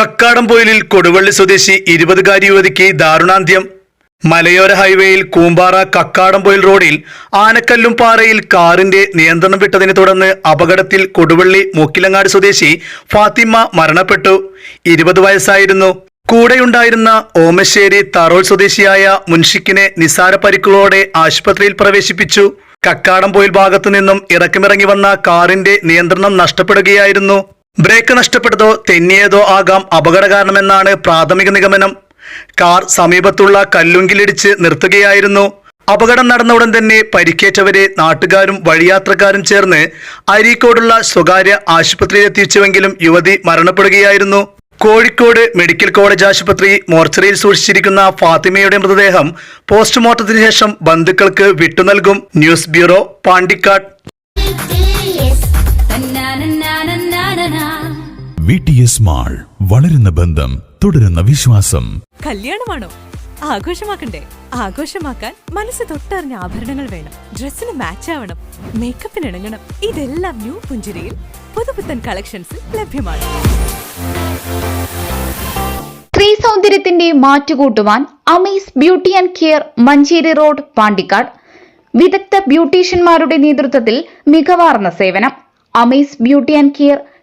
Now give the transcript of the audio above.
കക്കാടംപൊയിലിൽ കൊടുവള്ളി സ്വദേശി ഇരുപതുകാരി യുവതിക്ക് ദാരുണാന്ത്യം. മലയോര ഹൈവേയിൽ കൂമ്പാറ കക്കാടംപൊയിൽ റോഡിൽ ആനക്കല്ലും പാറയിൽ കാറിന്റെ നിയന്ത്രണം വിട്ടതിനെ തുടർന്ന് അപകടത്തിൽ കൊടുവള്ളി മൂക്കിലങ്ങാട് സ്വദേശി ഫാത്തിമ മരണപ്പെട്ടു. ഇരുപത് വയസ്സായിരുന്നു. കൂടെയുണ്ടായിരുന്ന ഓമശ്ശേരി തറോൾ സ്വദേശിയായ മുൻഷിക്കിനെ നിസാര പരിക്കുകളോടെ ആശുപത്രിയിൽ പ്രവേശിപ്പിച്ചു. കക്കാടംപൊയിൽ ഭാഗത്തു നിന്നും ഇറക്കമിറങ്ങി വന്ന കാറിന്റെ നിയന്ത്രണം നഷ്ടപ്പെടുകയായിരുന്നു. ബ്രേക്ക് നഷ്ടപ്പെട്ടതോ തെന്നിയതോ ആകാം അപകട കാരണമെന്നാണ് പ്രാഥമിക നിഗമനം. കാർ സമീപത്തുള്ള കല്ലുങ്കിലിടിച്ച് നിർത്തുകയായിരുന്നു. അപകടം നടന്ന ഉടൻ തന്നെ പരിക്കേറ്റവരെ നാട്ടുകാരും വഴിയാത്രക്കാരും ചേർന്ന് അരീക്കോടുള്ള സ്വകാര്യ ആശുപത്രിയിൽ എത്തിച്ചുവെങ്കിലും യുവതി മരണപ്പെടുകയായിരുന്നു. കോഴിക്കോട് മെഡിക്കൽ കോളേജ് ആശുപത്രി മോർച്ചറിയിൽ സൂക്ഷിച്ചിരിക്കുന്ന ഫാത്തിമയുടെ മൃതദേഹം പോസ്റ്റ്മോർട്ടത്തിന് ശേഷം ബന്ധുക്കൾക്ക് വിട്ടുനൽകും news bureau Pandikkad. V T S mall വളരുന്ന ബന്ധം തുടരുന്ന വിശ്വാസം. കല്യാണമാണോ? ആഘോഷമാക്കണ്ടേ? ആഘോഷമാക്കാൻ മനസ്സ് തൊട്ടറിഞ്ഞ ആഭരണങ്ങൾ വേണം. ഡ്രസ്സിന് മാച്ച് ആവണം. മേക്കപ്പിന് ഇണങ്ങണം. ഇതെല്ലാം ന്യൂ പുഞ്ചിരിയിൽ പുതുപുത്തൻ കളക്ഷൻസിൽ ലഭ്യമാണ്. സ്ത്രീ സൗന്ദര്യത്തിന്റെ മാറ്റുകൂട്ടുവാൻ Amees beauty and care Manjeri road Pandikkad. വിദഗ്ധ ബ്യൂട്ടീഷ്യന്മാരുടെ നേതൃത്വത്തിൽ മികവാർന്ന സേവനം. Amees beauty and care